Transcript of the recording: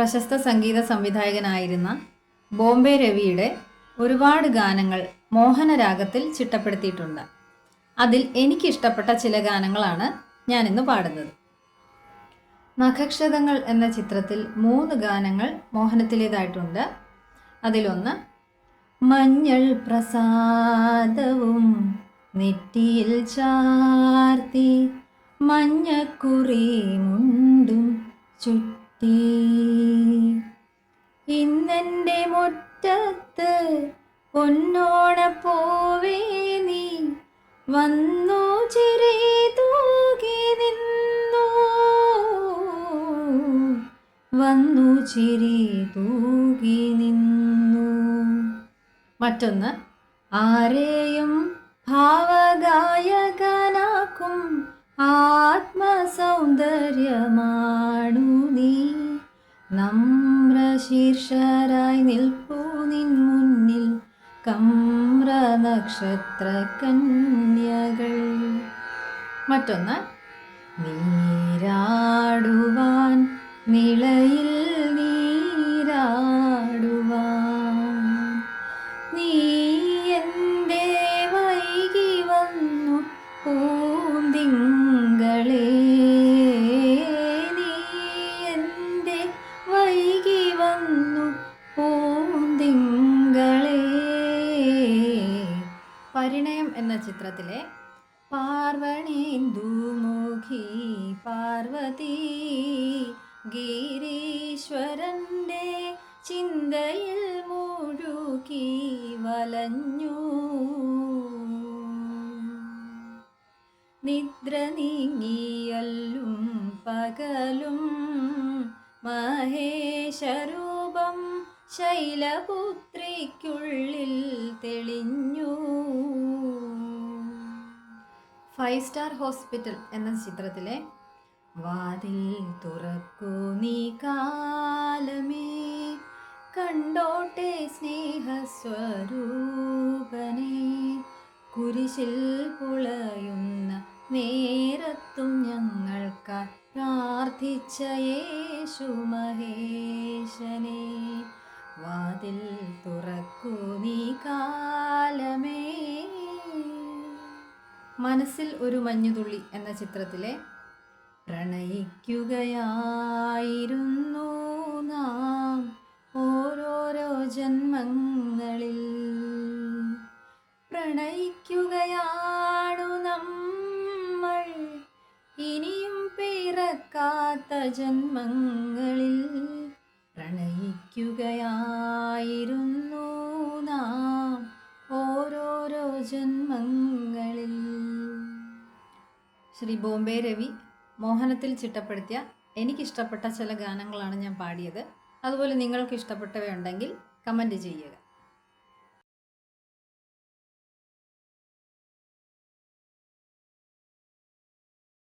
പ്രശസ്ത സംഗീത സംവിധായകനായിരുന്ന ബോംബെ രവിയുടെ ഒരുപാട് ഗാനങ്ങൾ മോഹനരാഗത്തിൽ ചിട്ടപ്പെടുത്തിയിട്ടുണ്ട്. അതിൽ എനിക്കിഷ്ടപ്പെട്ട ചില ഗാനങ്ങളാണ് ഞാനിന്ന് പാടുന്നത്. നഖക്ഷതങ്ങൾ എന്ന ചിത്രത്തിൽ മൂന്ന് ഗാനങ്ങൾ മോഹനത്തിലേതായിട്ടുണ്ട്. അതിലൊന്ന് മഞ്ഞൾ പ്രസാദവും നെറ്റിയിൽ ചാർത്തി മഞ്ഞക്കുറി മുണ്ടും ചുറ്റി ഇന്നെന്റെ മുറ്റത്ത് പൊന്നോണപ്പൂവേ നീ വന്നു ചിരി തൂകി നിന്നു. വന്നു ചിരി തൂകി നിന്നു. മറ്റൊന്ന് ആരെയും ഭാവഗായകനാക്കും ആത്മസൗന്ദര്യമാണു നീ. നമ്രശീർഷരായി നിൽപ്പൂ നിൻ മുന്നിൽ കമ്ര നക്ഷത്ര കന്യകൾ. മറ്റൊന്ന് നീരാടുവാൻ നിളയിൽ പരിണയം എന്ന ചിത്രത്തിലെ പാർവണേന്ദുമുഖി പാർവതി ഗിരീശ്വരന്റെ ചിന്തയിൽ മുഴുകി വലഞ്ഞു. നിദ്ര നീങ്ങിയല്ലും പകലും മഹേശരൂപം ശൈലപുത്രിക്കുള്ളിൽ തെളിഞ്ഞു. ഫൈവ് സ്റ്റാർ ഹോസ്പിറ്റൽ എന്ന ചിത്രത്തിലെ വാതിൽ തുറക്കൂ നീ കാലമേ. കണ്ടോട്ടെ സ്നേഹസ്വരൂപനെ. കുരിശിൽ പുളയുന്ന നേരത്തും ഞങ്ങൾക്കായി പ്രാർത്ഥിച്ച യേശു മഹേശനെ. വാതിൽ തുറക്കൂ നീ കാലമേ. മനസ്സിൽ ഒരു മഞ്ഞുതുള്ളി എന്ന ചിത്രത്തിലെ പ്രണയിക്കുകയായിരുന്നു നാം ഓരോരോ ജന്മങ്ങളിൽ. പ്രണയിക്കുകയാണു നമ്മൾ ഇനിയും പിറക്കാത്ത ജന്മങ്ങളിൽ. പ്രണയിക്കുകയായിരുന്നു നാം ഓരോരോ ജന്മങ്ങളിൽ. ശ്രീ ബോംബെ രവി മോഹനത്തിൽ ചിട്ടപ്പെടുത്തിയ എനിക്കിഷ്ടപ്പെട്ട ചില ഗാനങ്ങളാണ് ഞാൻ പാടിയത്. അതുപോലെ നിങ്ങൾക്ക് ഇഷ്ടപ്പെട്ടവയുണ്ടെങ്കിൽ കമന്റ് ചെയ്യുക.